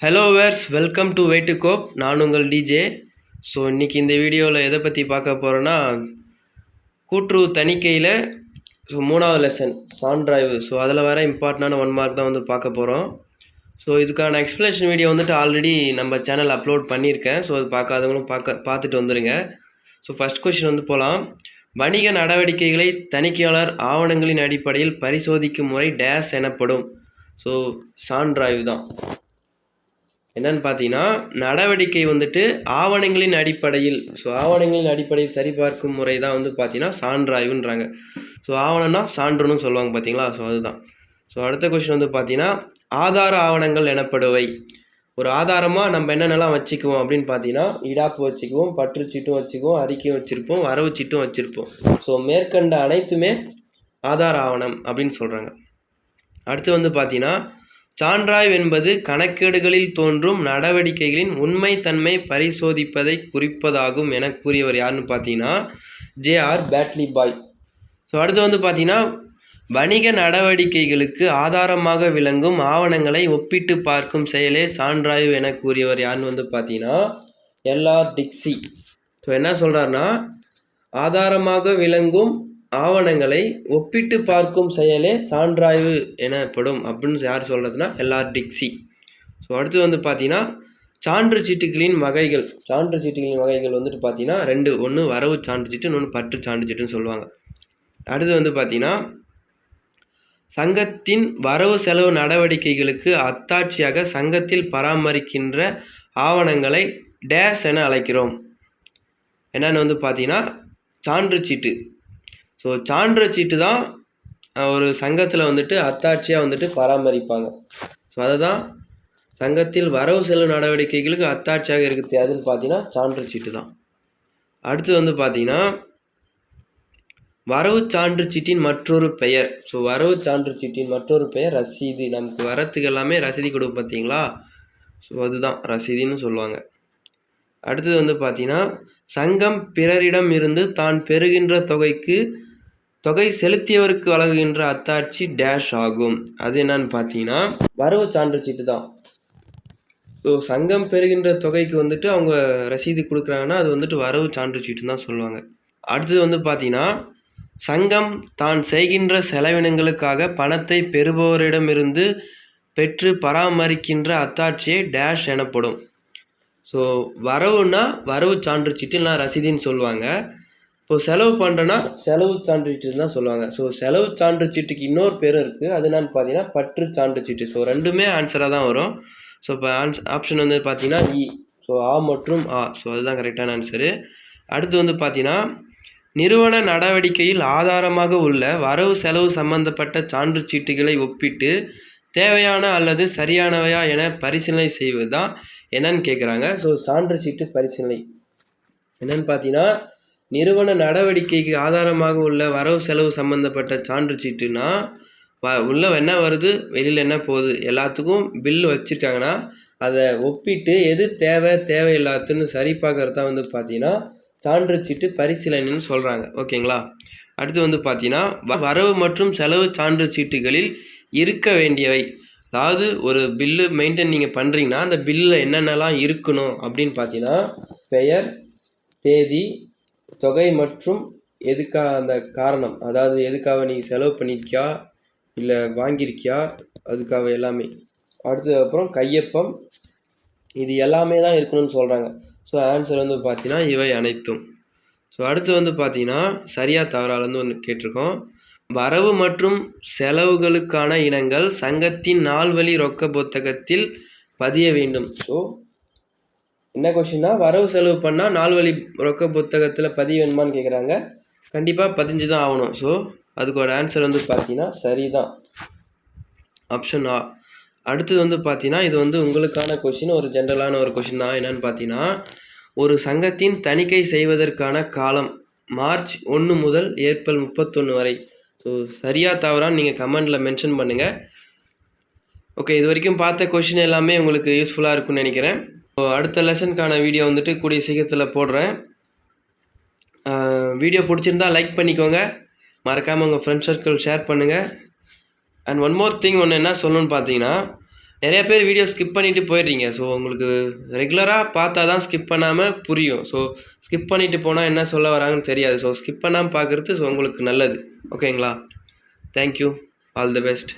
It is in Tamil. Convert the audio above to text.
Hello where's welcome to wait cope நான் உங்கள் டிஜே ஸோ இன்றைக்கி இந்த வீடியோவில் எதை பற்றி பார்க்க போகிறோன்னா கூட்டுறவு தணிக்கையில் ஸோ மூணாவது லெசன் சான்ட்ராய்வு ஸோ அதில் வர இம்பார்ட்டண்டான ஒன் மார்க் தான் வந்து பார்க்க போகிறோம் ஸோ இதுக்கான எக்ஸ்ப்ளனேஷன் வீடியோ வந்துட்டு ஆல்ரெடி நம்ம சேனல் அப்லோட் பண்ணியிருக்கேன். ஸோ அது பார்க்காதவங்களும் பார்க்க பார்த்துட்டு வந்துடுங்க ஸோ ஃபஸ்ட் கொஷின் வந்து போகலாம் வணிக நடவடிக்கைகளை தணிக்கையாளர் ஆவணங்களின் அடிப்படையில் பரிசோதிக்கும் முறை டேஸ் எனப்படும். ஸோ சான்றாய்வு தான். என்னன்னு பார்த்தீங்கன்னா நடவடிக்கை வந்துட்டு ஆவணங்களின் அடிப்படையில் ஸோ ஆவணங்களின் அடிப்படையில் சரிபார்க்கும் முறை தான் வந்து பார்த்தீங்கன்னா சான்றாய்வுன்றாங்க. ஸோ ஆவணம்னா சான்றுன்னு சொல்லுவாங்க பார்த்தீங்களா? ஸோ அதுதான். ஸோ அடுத்த கொஸ்டின் வந்து பார்த்தீங்கன்னா ஆதார ஆவணங்கள் எனப்படுவை. ஒரு ஆதாரமாக நம்ம என்னென்னலாம் வச்சுக்குவோம் அப்படின்னு பார்த்தீங்கன்னா இடாப்பு வச்சுக்குவோம் பற்றுச்சீட்டும் வச்சுக்குவோம் அறிக்கையும் வச்சுருப்போம் வரவு சீட்டும் வச்சுருப்போம். ஸோ மேற்கண்ட அனைத்துமே ஆதார ஆவணம் அப்படின்னு சொல்கிறாங்க அடுத்து வந்து பார்த்தீங்கன்னா சான்றாய்வு என்பது கணக்கேடுகளில் தோன்றும் நடவடிக்கைகளின் உண்மைத்தன்மை பரிசோதிப்பதை குறிப்பதாகும் என கூறியவர் யாருன்னு பார்த்தீங்கன்னா ஜே ஆர் பேட்லி பாய் ஸோ அடுத்து வந்து பார்த்தீங்கன்னா வணிக நடவடிக்கைகளுக்கு ஆதாரமாக விளங்கும் ஆவணங்களை ஒப்பிட்டு பார்க்கும் செயலே சான்றாய்வு என கூறியவர் யாருன்னு வந்து பார்த்தீங்கன்னா எல்ஆர் டிக்ஸி ஸோ என்ன சொல்கிறாருன்னா ஆதாரமாக விளங்கும் ஆவணங்களை ஒப்பிட்டு பார்க்கும் செயலே சான்றாய்வு எனப்படும் அப்படின்னு யார் சொல்கிறதுனா எல்ஆர் டிக்ஸி ஸோ அடுத்து வந்து பார்த்தீங்கன்னா சான்று சீட்டுகளின் வகைகள். சான்று சீட்டுகளின் வகைகள் வந்துட்டு பார்த்தீங்கன்னா ரெண்டு ஒன்று வரவு சான்று சீட்டு இன்னொன்று பற்று சான்று சீட்டுன்னு சொல்லுவாங்க. அடுத்து வந்து பார்த்தீங்கன்னா சங்கத்தின் வரவு செலவு நடவடிக்கைகளுக்கு அத்தாட்சியாக சங்கத்தில் பராமரிக்கின்ற ஆவணங்களை டேஸ் என அழைக்கிறோம். என்னென்னு வந்து பார்த்தீங்கன்னா சான்று சீட்டு. ஸோ சான்று சீட்டு தான் ஒரு சங்கத்தில் வந்துட்டு அத்தாட்சியாக வந்துட்டு பராமரிப்பாங்க. ஸோ அதை தான் சங்கத்தில் வரவு செலவு நடவடிக்கைகளுக்கு அத்தாட்சியாக இருக்குது. அதுன்னு பார்த்தீங்கன்னா சான்று சீட்டு தான். அடுத்து வந்து பார்த்தீங்கன்னா வரவு சான்று சீட்டின் மற்றொரு பெயர். ஸோ வரவு சான்று சீட்டின் மற்றொரு பெயர் ரசீது. நமக்கு வரத்துக்கு எல்லாமே ரசீதி கொடுக்கும் பார்த்தீங்களா? ஸோ அதுதான் ரசீதுன்னு சொல்லுவாங்க. அடுத்தது வந்து பார்த்தீங்கன்னா சங்கம் பிறரிடம் இருந்து தான் பெறுகின்ற தொகைக்கு தொகை செலுத்தியவருக்கு வழங்குகின்ற அத்தாட்சி டேஷ் ஆகும். அது என்னன்னு பார்த்தீங்கன்னா வரவு சான்று சீட்டு தான். ஸோ சங்கம் பெறுகின்ற தொகைக்கு வந்துட்டு அவங்க ரசீது கொடுக்குறாங்கன்னா அது வந்துட்டு வரவு சான்று சீட்டுன்னு தான் சொல்லுவாங்க. அடுத்தது வந்து பார்த்தீங்கன்னா சங்கம் தான் செய்கின்ற செலவினங்களுக்காக பணத்தை பெறுபவரிடமிருந்து பெற்று பராமரிக்கின்ற அத்தாட்சியே டேஷ் எனப்படும். ஸோ வரவுன்னா வரவு சான்று சீட்டு இல்லைனா ரசீதுன்னு சொல்லுவாங்க. இப்போ செலவு பண்ணுறேன்னா செலவு சான்று சீட்டு தான் சொல்லுவாங்க. ஸோ செலவு சான்று சீட்டுக்கு இன்னொரு பேரும் இருக்குது அது என்னன்னு பார்த்தீங்கன்னா பற்று சான்றுச்சீட்டு. ஸோ ரெண்டுமே ஆன்சராக தான் வரும். ஸோ இப்போ ஆன்ஸ் ஆப்ஷன் வந்து பார்த்தீங்கன்னா e. இ ஸோ ஆ மற்றும் ஆ. ஸோ அதுதான் கரெக்டான ஆன்சரு அடுத்து வந்து பார்த்தீங்கன்னா நிறுவன நடவடிக்கையில் ஆதாரமாக உள்ள வரவு செலவு சம்பந்தப்பட்ட சான்று சீட்டுகளை ஒப்பிட்டு தேவையான அல்லது சரியானவையா என பரிசீலனை செய்வது தான் என்னன்னு கேட்குறாங்க ஸோ சான்று சீட்டு பரிசீலனை. என்னன்னு பார்த்தீங்கன்னா நிறுவன நடவடிக்கைக்கு ஆதாரமாக உள்ள வரவு செலவு சம்மந்தப்பட்ட சான்று சீட்டுனா வ உள்ளே என்ன வருது வெளியில் என்ன போகுது எல்லாத்துக்கும் பில்லு வச்சுருக்காங்கன்னா அதை ஒப்பிட்டு எது தேவை தேவையில்லாத்துன்னு சரி பார்க்குறதா தான் வந்து பார்த்தீங்கன்னா சான்று சீட்டு பரிசீலனைன்னு சொல்கிறாங்க ஓகேங்களா? அடுத்து வந்து பார்த்தீங்கன்னா வ- வரவு மற்றும் செலவு சான்று சீட்டுகளில் இருக்க வேண்டியவை. அதாவது ஒரு பில்லு மெயின்டைன் நீங்கள் பண்ணுறீங்கன்னா அந்த பில்லில் என்னென்னலாம் இருக்கணும் அப்படின்னு பார்த்தீங்கன்னா பெயர் தேதி தொகை மற்றும் எதுக்காக அந்த காரணம்? அதாவது எதுக்காக நீ செலவு பண்ணியிருக்கியா இல்லை வாங்கியிருக்கியா அதுக்காக எல்லாமே. அடுத்தது அப்புறம் கையொப்பம். இது எல்லாமே தான் இருக்கணும்னு சொல்கிறாங்க ஸோ ஆன்சர் வந்து பார்த்தீங்கன்னா இவை அனைத்தும். ஸோ அடுத்து வந்து பார்த்தீங்கன்னா சரியா தவறால வந்து ஒன்று கேட்டிருக்கோம். வரவு மற்றும் செலவுகளுக்கான இனங்கள் சங்கத்தின் நால்வழி ரொக்க புத்தகத்தில் பதிய வேண்டும். ஸோ என்ன கொஷின்னா வரவு செலவு பண்ணால் நால்வழி ரொக்க புத்தகத்தில் பதிய வேணுமான்னு கேட்குறாங்க கண்டிப்பாக பதிஞ்சு தான் ஆகணும் ஸோ அதுக்கோட ஆன்சர் வந்து பார்த்தீங்கன்னா சரிதான். ஆப்ஷன் ஆ அடுத்தது வந்து பார்த்தீங்கன்னா இது வந்து உங்களுக்கான கொஷின் ஒரு ஜென்ரலான ஒரு கொஷின் தான். என்னென்னு பார்த்தீங்கன்னா ஒரு சங்கத்தின் தணிக்கை செய்வதற்கான காலம் மார்ச் ஒன்று முதல் ஏப்ரல் முப்பத்தொன்று வரை. ஸோ சரியாக தவறான்னு நீங்கள் கமெண்டில் மென்ஷன் பண்ணுங்கள் ஓகே இது வரைக்கும் பார்த்த கொஷின் எல்லாமே உங்களுக்கு யூஸ்ஃபுல்லாக இருக்கும்னு நினைக்கிறேன். அடுத்த லெசனுக்கான வீடியோ வந்துட்டு கூடிய சீக்கிரத்தில் போடுறேன். வீடியோ பிடிச்சிருந்தா லைக் பண்ணிக்கோங்க. மறக்காமல் உங்கள் ஃப்ரெண்ட்ஸ் சர்க்கிள் ஷேர் பண்ணுங்கள் அண்ட் ஒன் மோர் திங் ஒன்று என்ன சொல்லணும்னு பார்த்தீங்கன்னா நிறைய பேர் வீடியோ ஸ்கிப் பண்ணிவிட்டு போயிடுறீங்க. ஸோ உங்களுக்கு ரெகுலராக பார்த்தா தான் ஸ்கிப் பண்ணாமல் புரியும். ஸோ ஸ்கிப் பண்ணிவிட்டு போனால் என்ன சொல்ல வராங்கன்னு தெரியாது. ஸோ ஸ்கிப் பண்ணாமல் பார்க்குறது ஸோ உங்களுக்கு நல்லது. ஓகேங்களா தேங்க்யூ ஆல் தி பெஸ்ட்